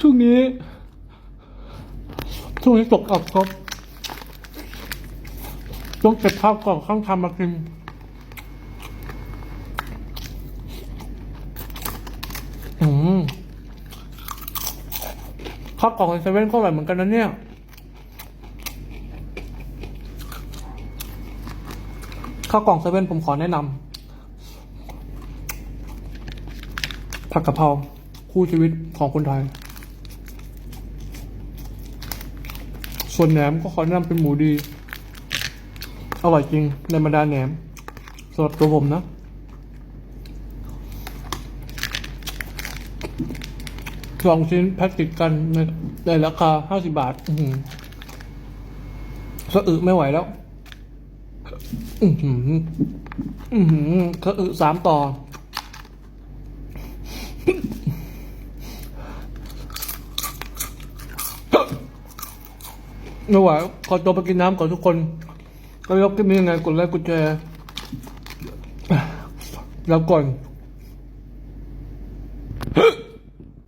ช่วงนี้ ช่วงนี้ตกอับครับต้องเก็บข้าวกล่องข้างทำมากินอืมข้าวกล่องในเซเว่นก็อร่อยเหมือนกันนะเนี่ยข้าวกล่องเซเว่นผมขอแนะนำผัดกะเพรา คู่ชีวิตของคนไทย ส่วนแหนมก็ขอแนะนำเป็นหมูดี อร่อยจริงในบรรดาแหนมสำหรับตัวผมนะสองชิ้นแพ็กติดกันในในราคาห้าสิบาทสะอึไม่ไหวแล้ว อือหือ อือหือสะอึสามต่อ ไม่ไหวขอตัวไปกินน้ำก่อนทุกคนก็ยกขึ้นมียังไงกดไลค์กดแชร์แล้วก่อน